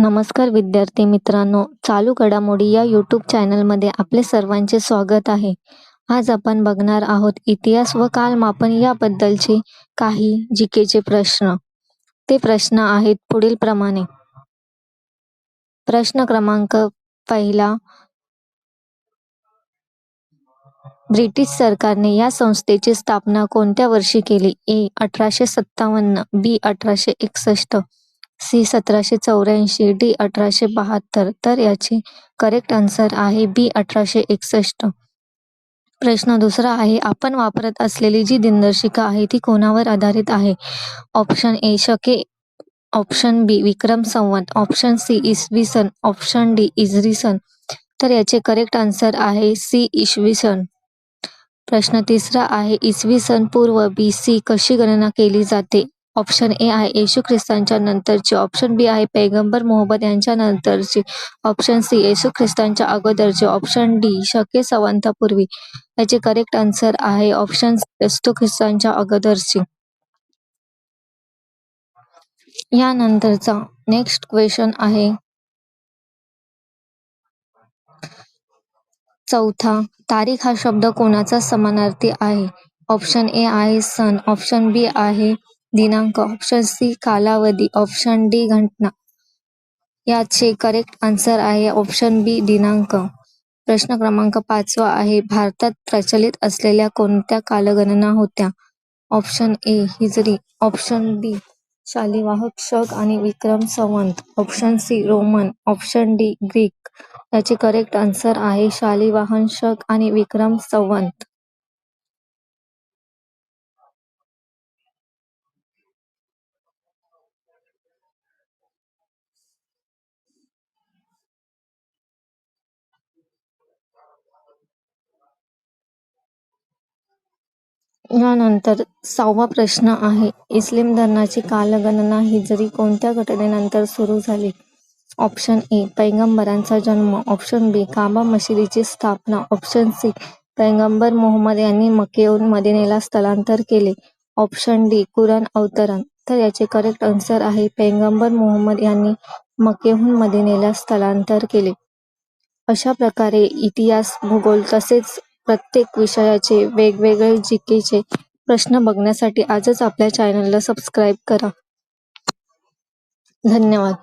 नमस्कार विद्यार्थी मित्रांनो चालू घडामोडी या यूट्यूब चॅनलमध्ये आपले सर्वांचे स्वागत आहे. आज आपण बघणार आहोत इतिहास व कालमापन याबद्दलचे काही जिकेचे प्रश्न. ते प्रश्न आहेत पुढील प्रमाणे. प्रश्न क्रमांक पहिला ब्रिटिश सरकारने या संस्थेची स्थापना कोणत्या वर्षी केली? ए अठराशे सत्तावन्न बी अठराशे एकसष्ट. सी सतराशे चौऱ्याऐंशी डी अठराशे बहात्तर तर याचे करेक्ट आन्सर आहे बी अठराशे एकसष्ट. प्रश्न दुसरा आहे आपण वापरत असलेली जी दिनदर्शिका आहे ती कोणावर आधारित आहे? ऑप्शन ए शके option B Vikram Samvat option C इसवी सन ऑप्शन डी इजरी सन. तर याचे करेक्ट आन्सर आहे सी इसवी सन. प्रश्न तिसरा आहे इसवी सन पूर्व बी सी कशी गणना केली जाते? ऑप्शन ए आहे येशू ख्रिस्तांच्या नंतरचे. ऑप्शन बी आहे पैगंबर मोहम्मद यांच्या नंतरचे. ऑप्शन सी येशू ख्रिस्तांच्या अगोदरचे. ऑप्शन डी शके सवंतापूर्वी. याचे करेक्ट आन्सर आहे ऑप्शन येशू ख्रिस्तांच्या अगोदरचे. यानंतरचा नेक्स्ट क्वेश्चन आहे. चौथा तारीख हा शब्द कोणाचा समानार्थी आहे? ऑप्शन ए आहे सन. ऑप्शन बी आहे दिनांक ऑप्शन सी कालावधी ऑप्शन डी घटना. याचे करेक्ट आन्सर आहे ऑप्शन बी दिनांक. प्रश्न क्रमांक पाचवा आहे भारतात प्रचलित असलेल्या कोणत्या कालगणना होत्या? Option A Hijri. ऑप्शन बी शालिवाहक शक आणि Vikram Samvat. Option C Roman. Option D Greek. याचे करेक्ट आन्सर आहे शालिवाहन शक आणि विक्रम संवंत. यानंतर सहावा प्रश्न आहे इस्लिम धर्माची कालगणना ही जरी कोणत्या घटनेनंतर सुरू झाली? ऑप्शन ए पैगंबरांचा जन्म. ऑप्शन बी काबा मशिदीची स्थापना. ऑप्शन सी पैगंबर मोहम्मद यांनी मकेहून मदिनेला स्थलांतर केले. ऑप्शन डी कुराण अवतरण. तर याचे करेक्ट आन्सर आहे पैगंबर मोहम्मद यांनी मकेहून मदिनेला स्थलांतर केले. अशा प्रकारे इतिहास भूगोल तसेच प्रत्येक विषयाचे वेगवेगळे जीकेचे प्रश्न बघण्यासाठी आजच आपल्या चॅनलला सबस्क्राईब करा. धन्यवाद.